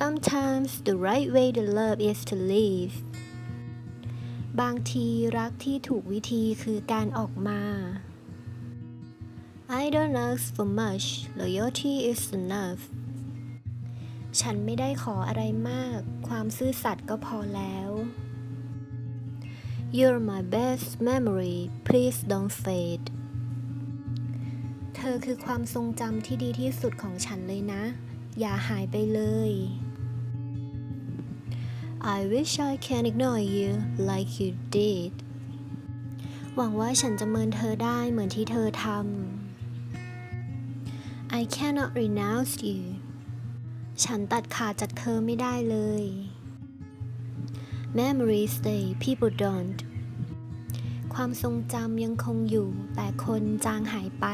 Sometimes the right way to love is to leave บางทีรักที่ถูกวิธีคือการออกมา I don't ask for much loyalty is enough ฉันไม่ได้ขออะไรมาก ความซื่อสัตย์ก็พอแล้ว You're my best memory please don't fade เธอคือความทรงจำที่ดีที่สุดของฉันเลยนะ อย่าหายไปเลย I wish I can ignore you like you did หวังว่าฉันจะเมินเธอได้เหมือนที่เธอทำ I cannot renounce you ฉันตัดขาดจากเธอไม่ได้เลย Memories stay people don't ความทรงจำยังคงอยู่แต่คนจางหายไป